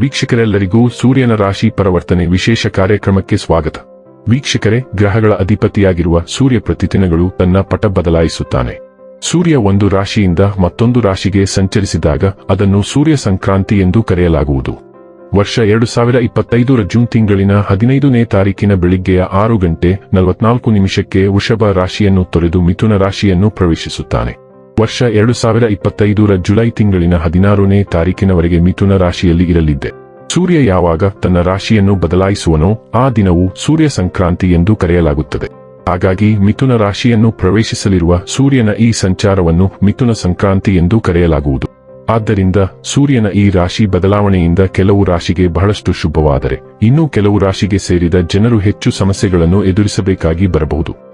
ವೀಕ್ಷಕರೆಲ್ಲರಿಗೂ ಸೂರ್ಯನ ರಾಶಿ ಪರಿವರ್ತನೆ ವಿಶೇಷ ಕಾರ್ಯಕ್ರಮಕ್ಕೆ ಸ್ವಾಗತ. ವೀಕ್ಷಕರೇ, ಗ್ರಹಗಳ ಅಧಿಪತಿಯಾಗಿರುವ ಸೂರ್ಯ ಪ್ರತಿದಿನಗಳು ತನ್ನ ಪಟ ಬದಲಾಯಿಸುತ್ತಾನೆ. ಸೂರ್ಯ ಒಂದು ರಾಶಿಯಿಂದ ಮತ್ತೊಂದು ರಾಶಿಗೆ ಸಂಚರಿಸಿದಾಗ ಅದನ್ನು ಸೂರ್ಯ ಸಂಕ್ರಾಂತಿ ಎಂದು ಕರೆಯಲಾಗುವುದು. ವರ್ಷ ಎರಡು ಸಾವಿರ ಇಪ್ಪತ್ತೈದರ ಜೂನ್ ತಿಂಗಳಿನ ಹದಿನೈದನೇ ತಾರೀಕಿನ ಬೆಳಿಗ್ಗೆಯ ಆರು ಗಂಟೆ ನಲವತ್ನಾಲ್ಕು ನಿಮಿಷಕ್ಕೆ ವೃಷಭ ರಾಶಿಯನ್ನು ತೊರೆದು ಮಿಥುನ ರಾಶಿಯನ್ನು ಪ್ರವೇಶಿಸುತ್ತಾನೆ. ವರ್ಷ ಎರಡು ಸಾವಿರ ಇಪ್ಪತ್ತೈದರ ಜುಲೈ ತಿಂಗಳಿನ ಹದಿನಾರನೇ ತಾರೀಕಿನವರೆಗೆ ಮಿಥುನ ರಾಶಿಯಲ್ಲಿ ಇರಲಿದ್ದೆ. ಸೂರ್ಯ ಯಾವಾಗ ತನ್ನ ರಾಶಿಯನ್ನು ಬದಲಾಯಿಸುವನೋ ಆ ದಿನವು ಸೂರ್ಯ ಸಂಕ್ರಾಂತಿ ಎಂದು ಕರೆಯಲಾಗುತ್ತದೆ. ಹಾಗಾಗಿ ಮಿಥುನ ರಾಶಿಯನ್ನು ಪ್ರವೇಶಿಸಲಿರುವ ಸೂರ್ಯನ ಈ ಸಂಚಾರವನ್ನು ಮಿಥುನ ಸಂಕ್ರಾಂತಿ ಎಂದು ಕರೆಯಲಾಗುವುದು. ಆದ್ದರಿಂದ ಸೂರ್ಯನ ಈ ರಾಶಿ ಬದಲಾವಣೆಯಿಂದ ಕೆಲವು ರಾಶಿಗೆ ಬಹಳಷ್ಟು ಶುಭವಾದರೆ, ಇನ್ನೂ ಕೆಲವು ರಾಶಿಗೆ ಸೇರಿದ ಜನರು ಹೆಚ್ಚು ಸಮಸ್ಯೆಗಳನ್ನು ಎದುರಿಸಬೇಕಾಗಿ ಬರಬಹುದು.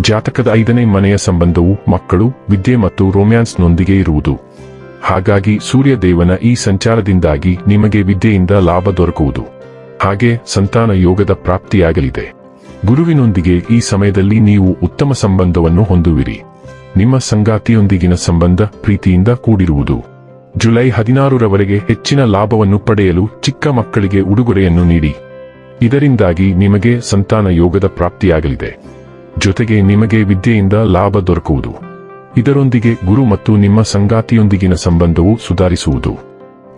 ಜಾತಕದ ಐದನೇ ಮನೆಯ ಸಂಬಂಧವು ಮಕ್ಕಳು, ವಿದ್ಯೆ ಮತ್ತು ರೋಮ್ಯಾನ್ಸ್ನೊಂದಿಗೆ ಇರುವುದು. ಹಾಗಾಗಿ ಸೂರ್ಯದೇವನ ಈ ಸಂಚಾರದಿಂದಾಗಿ ನಿಮಗೆ ವಿದ್ಯೆಯಿಂದ ಲಾಭ ದೊರಕುವುದು. ಹಾಗೆ ಸಂತಾನ ಯೋಗದ ಪ್ರಾಪ್ತಿಯಾಗಲಿದೆ. ಗುರುವಿನೊಂದಿಗೆ ಈ ಸಮಯದಲ್ಲಿ ನೀವು ಉತ್ತಮ ಸಂಬಂಧವನ್ನು ಹೊಂದುವಿರಿ. ನಿಮ್ಮ ಸಂಗಾತಿಯೊಂದಿಗಿನ ಸಂಬಂಧ ಪ್ರೀತಿಯಿಂದ ಕೂಡಿರುವುದು. ಜುಲೈ ಹದಿನಾರರವರೆಗೆ ಹೆಚ್ಚಿನ ಲಾಭವನ್ನು ಪಡೆಯಲು ಚಿಕ್ಕ ಮಕ್ಕಳಿಗೆ ಉಡುಗೊರೆಯನ್ನು ನೀಡಿ. ಇದರಿಂದಾಗಿ ನಿಮಗೆ ಸಂತಾನ ಯೋಗದ ಪ್ರಾಪ್ತಿಯಾಗಲಿದೆ. ಜೊತೆಗೆ ನಿಮಗೆ ವಿದ್ಯೆಯಿಂದ ಲಾಭ ದೊರಕುವುದು. ಇದರೊಂದಿಗೆ ಗುರು ಮತ್ತು ನಿಮ್ಮ ಸಂಗಾತಿಯೊಂದಿಗಿನ ಸಂಬಂಧವು ಸುಧಾರಿಸುವುದು.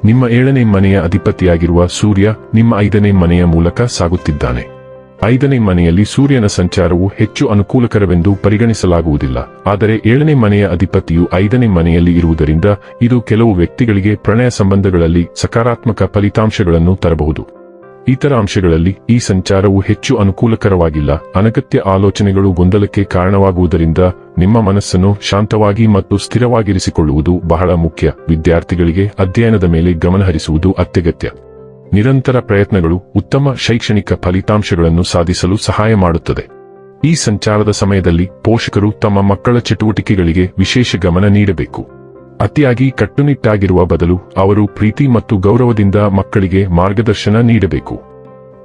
ನಿಮ್ಮ ಏಳನೇ ಮನೆಯ ಅಧಿಪತಿಯಾಗಿರುವ ಸೂರ್ಯ ನಿಮ್ಮ ಐದನೇ ಮನೆಯ ಮೂಲಕ ಸಾಗುತ್ತಿದ್ದಾನೆ. ಐದನೇ ಮನೆಯಲ್ಲಿ ಸೂರ್ಯನ ಸಂಚಾರವು ಹೆಚ್ಚು ಅನುಕೂಲಕರವೆಂದು ಪರಿಗಣಿಸಲಾಗುವುದಿಲ್ಲ. ಆದರೆ ಏಳನೇ ಮನೆಯ ಅಧಿಪತಿಯು ಐದನೇ ಮನೆಯಲ್ಲಿ ಇರುವುದರಿಂದ ಇದು ಕೆಲವು ವ್ಯಕ್ತಿಗಳಿಗೆ ಪ್ರಣಯ ಸಂಬಂಧಗಳಲ್ಲಿ ಸಕಾರಾತ್ಮಕ ಫಲಿತಾಂಶಗಳನ್ನು ತರಬಹುದು. ಇತರ ಅಂಶಗಳಲ್ಲಿ ಈ ಸಂಚಾರವು ಹೆಚ್ಚು ಅನುಕೂಲಕರವಾಗಿಲ್ಲ. ಅನಗತ್ಯ ಆಲೋಚನೆಗಳು ಗೊಂದಲಕ್ಕೆ ಕಾರಣವಾಗುವುದರಿಂದ ನಿಮ್ಮ ಮನಸ್ಸನ್ನು ಶಾಂತವಾಗಿ ಮತ್ತು ಸ್ಥಿರವಾಗಿರಿಸಿಕೊಳ್ಳುವುದು ಬಹಳ ಮುಖ್ಯ. ವಿದ್ಯಾರ್ಥಿಗಳಿಗೆ ಅಧ್ಯಯನದ ಮೇಲೆ ಗಮನಹರಿಸುವುದು ಅತ್ಯಗತ್ಯ. ನಿರಂತರ ಪ್ರಯತ್ನಗಳು ಉತ್ತಮ ಶೈಕ್ಷಣಿಕ ಫಲಿತಾಂಶಗಳನ್ನು ಸಾಧಿಸಲು ಸಹಾಯ ಮಾಡುತ್ತದೆ. ಈ ಸಂಚಾರದ ಸಮಯದಲ್ಲಿ ಪೋಷಕರು ತಮ್ಮ ಮಕ್ಕಳ ಚಟುವಟಿಕೆಗಳಿಗೆ ವಿಶೇಷ ಗಮನ ನೀಡಬೇಕು. ಅತಿಯಾಗಿ ಕಟ್ಟುನಿಟ್ಟಾಗಿರುವ ಬದಲು ಅವರು ಪ್ರೀತಿ ಮತ್ತು ಗೌರವದಿಂದ ಮಕ್ಕಳಿಗೆ ಮಾರ್ಗದರ್ಶನ ನೀಡಬೇಕು.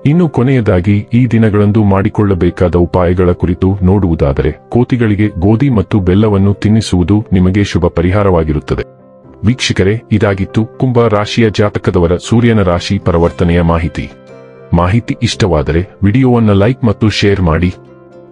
ಇನ್ನು ಕೊನೆಯದಾಗಿ ಈ ದಿನಗಳಂದು ಮಾಡಿಕೊಳ್ಳಬೇಕಾದ ಉಪಾಯಗಳ ಕುರಿತು ನೋಡುವುದಾದರೆ ಕೋತಿಗಳಿಗೆ ಗೋಧಿ ಮತ್ತು ಬೆಲ್ಲವನ್ನು ತಿನ್ನಿಸುವುದು ನಿಮಗೆ ಶುಭ ಪರಿಹಾರವಾಗಿರುತ್ತದೆ. ವೀಕ್ಷಕರೇ, ಇದಾಗಿತ್ತು ಕುಂಭ ರಾಶಿಯ ಜಾತಕದವರ ಸೂರ್ಯನ ರಾಶಿ ಪರಿವರ್ತನೆಯ ಮಾಹಿತಿ. ಮಾಹಿತಿ ಇಷ್ಟವಾದರೆ ವಿಡಿಯೋವನ್ನು ಲೈಕ್ ಮತ್ತು ಶೇರ್ ಮಾಡಿ.